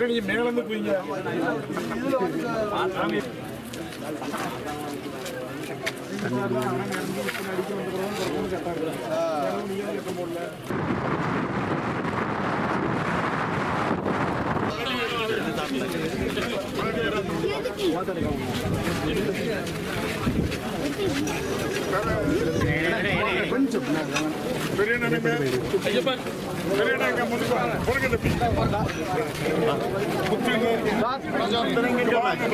ஏன்னா நீங்க மேல இருந்து போய் பெரிய நினைப்பு பெரிய வாங்க.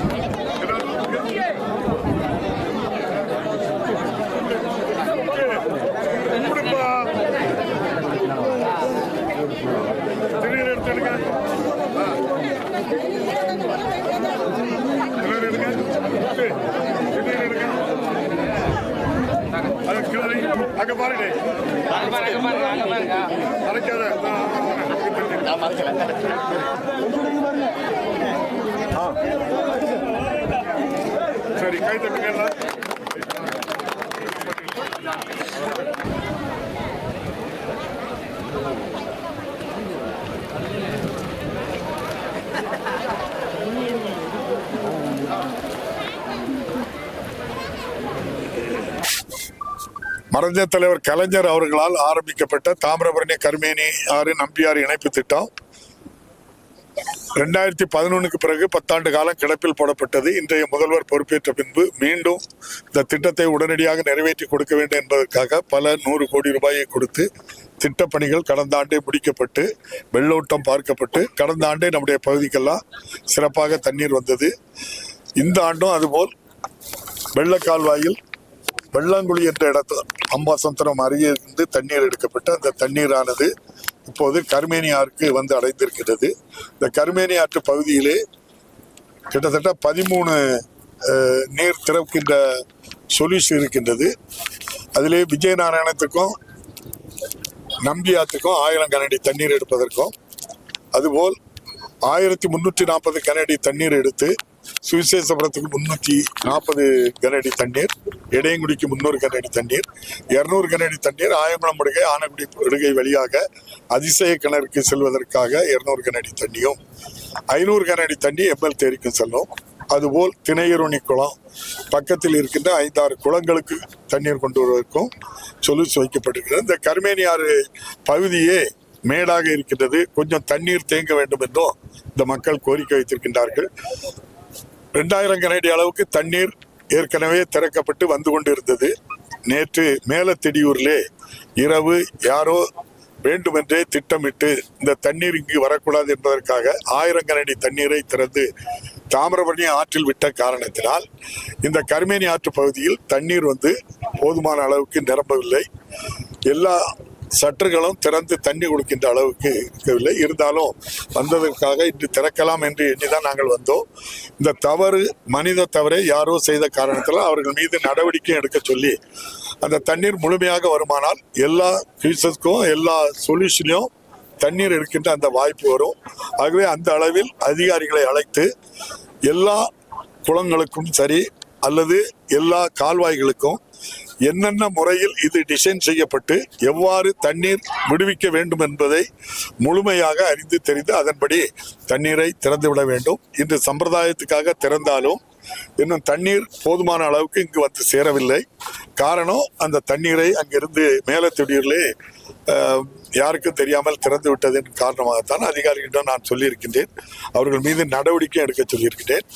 பொறுங்க கீழே அங்க பாருங்க மறைக்காத நான் சரி கை தட்டுங்க மறைஞ்ச தலைவர் கலைஞர் அவர்களால் ஆரம்பிக்கப்பட்ட தாமிரபரணி கருமேனி ஆறு நம்பியாறு இணைப்பு திட்டம் ரெண்டாயிரத்தி பதினொன்னுக்கு பிறகு பத்தாண்டு காலம் கிடப்பில் போடப்பட்டது. இன்றைய முதல்வர் பொறுப்பேற்ற பின்பு மீண்டும் இந்த திட்டத்தை உடனடியாக நிறைவேற்றி கொடுக்க வேண்டும் என்பதற்காக பல நூறு கோடி ரூபாயை கொடுத்து திட்டப்பணிகள் கடந்த ஆண்டே முடிக்கப்பட்டு வெள்ளோட்டம் பார்க்கப்பட்டு கடந்த ஆண்டே நம்முடைய பகுதிக்கெல்லாம் சிறப்பாக தண்ணீர் வந்தது. இந்த ஆண்டும் அதுபோல் வெள்ளக்கால்வாயில் வெள்ளாங்குழி என்ற இடத்துல அம்பாசமுத்திரம் அருகே இருந்து தண்ணீர் எடுக்கப்பட்டு அந்த தண்ணீரானது இப்போது கர்மேனியாருக்கு வந்து அடைந்திருக்கிறது. இந்த கர்மேனியாற்று ஆற்று பகுதியிலே கிட்டத்தட்ட பதிமூணு நீர் திறக்கின்ற சொல்யூஷ் இருக்கின்றது. அதிலே விஜயநாராயணத்துக்கும் நம்பியாத்துக்கும் ஆயிரம் கனடி தண்ணீர் எடுப்பதற்கும் அதுபோல் ஆயிரத்தி முந்நூற்றி நாற்பது கனடி தண்ணீர் எடுத்து சுவிசேஷபுரத்துக்கு முன்னூற்றி நாற்பது கனடி தண்ணீர் இடையங்குடிக்கு முந்நூறு கனடி தண்ணீர் இரநூறு கனடி தண்ணீர் ஆயங்குளம் படுகை ஆனக்குடி படுகை வழியாக அதிசய கிணறுக்கு செல்வதற்காக இரநூறு கனடி தண்ணியும் ஐநூறு கனடி தண்ணி எம்எல் தேரிக்கு செல்லும். அதுபோல் திணையருணி குளம் பக்கத்தில் இருக்கின்ற ஐந்தாறு குளங்களுக்கு தண்ணீர் கொண்டு வருவதற்கும் சொலுசு வைக்கப்பட்டிருக்கிறது. இந்த கருமேனியாறு பகுதியே மேடாக இருக்கின்றது. கொஞ்சம் தண்ணீர் தேங்க வேண்டும் என்றும் இந்த மக்கள் கோரிக்கை வைத்திருக்கின்றார்கள். ரெண்டாயிரம் கனடி அளவுக்கு தண்ணீர் ஏற்கனவே திறக்கப்பட்டு வந்து கொண்டு இருந்தது நேற்று மேலத்தெடியூரிலே இரவு யாரோ வேண்டுமென்றே திட்டமிட்டு இந்த தண்ணீர் இங்கு வரக்கூடாது என்பதற்காக ஆயிரம் கனடி தண்ணீரை திறந்து தாமிரபரணி ஆற்றில் விட்ட காரணத்தினால் இந்த கருமேனி ஆற்று பகுதியில் தண்ணீர் வந்து போதுமான அளவுக்கு நிரம்பவில்லை. எல்லா சற்றுகளும் திறந்து தண்ணி கொடுக்கின்ற அளவுக்கு இருக்கவில்லை. இருந்தாலும் வந்ததற்காக இன்று திறக்கலாம் என்று எண்ணிதான் நாங்கள் வந்தோம். இந்த தவறு மனித தவறை யாரோ செய்த காரணத்தில் அவர்கள் மீது நடவடிக்கை எடுக்க சொல்லி அந்த தண்ணீர் முழுமையாக வருமானால் எல்லா ஃபியூச்சர்ஸ்க்கும் எல்லா சொல்யூஷன்லையும் தண்ணீர் எடுக்கின்ற அந்த வாய்ப்பு வரும். ஆகவே அந்த அளவில் அதிகாரிகளை அழைத்து எல்லா குளங்களுக்கும் சரி அல்லது எல்லா கால்வாய்களுக்கும் என்னென்ன முறையில் இது டிசைன் செய்யப்பட்டு எவ்வாறு தண்ணீர் விடுவிக்க வேண்டும் என்பதை முழுமையாக அறிந்து தெரிந்து அதன்படி தண்ணீரை திறந்துவிட வேண்டும். இன்று சம்பிரதாயத்துக்காக திறந்தாலும் இன்னும் தண்ணீர் போதுமான அளவுக்கு இங்கு வந்து சேரவில்லை. காரணம் அந்த தண்ணீரை அங்கிருந்து மேலத்தொடியிலே யாருக்கும் தெரியாமல் திறந்து விட்டதன் காரணமாகத்தான் அதிகாரிகளிடம் நான் சொல்லியிருக்கின்றேன். அவர்கள் மீது நடவடிக்கை எடுக்க சொல்லியிருக்கின்றேன்.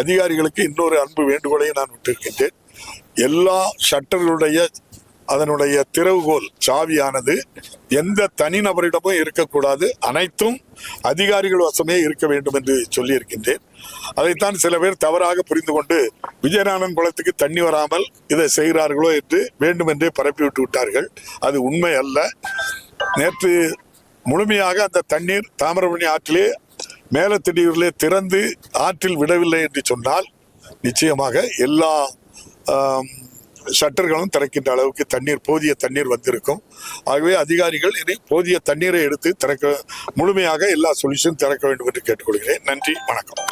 அதிகாரிகளுக்கு இன்னொரு அன்பு வேண்டுகோளையும் நான் விட்டிருக்கின்றேன். எல்லா ஷட்டர்களுடைய அதனுடைய திறவுகோல் சாவியானது எந்த தனிநபரிடமும் இருக்கக்கூடாது. அனைத்தும் அதிகாரிகள் வசமே இருக்க வேண்டும் என்று சொல்லியிருக்கின்றேன். அதைத்தான் சில பேர் தவறாக புரிந்து கொண்டு விஜயநாதன் குளத்துக்கு தண்ணி வராமல் இதை செய்கிறார்களோ என்று வேண்டுமென்றே பரப்பிவிட்டு விட்டார்கள். அது உண்மை அல்ல. நேற்று முழுமையாக அந்த தண்ணீர் தாமிரபரணி ஆற்றிலே மேலத்திடீரிலே திறந்து ஆற்றில் விடவில்லை என்று சொன்னால் நிச்சயமாக எல்லா ஷட்டர்களும் திறக்கின்ற அளவுக்கு தண்ணீர் போதிய தண்ணீர் வந்திருக்கும். ஆகவே அதிகாரிகள் இனி போதிய தண்ணீரை எடுத்து திறக்க முழுமையாக எல்லா சொல்யூஷன் திறக்க வேண்டும் என்று கேட்டுக்கொள்கிறேன். நன்றி வணக்கம்.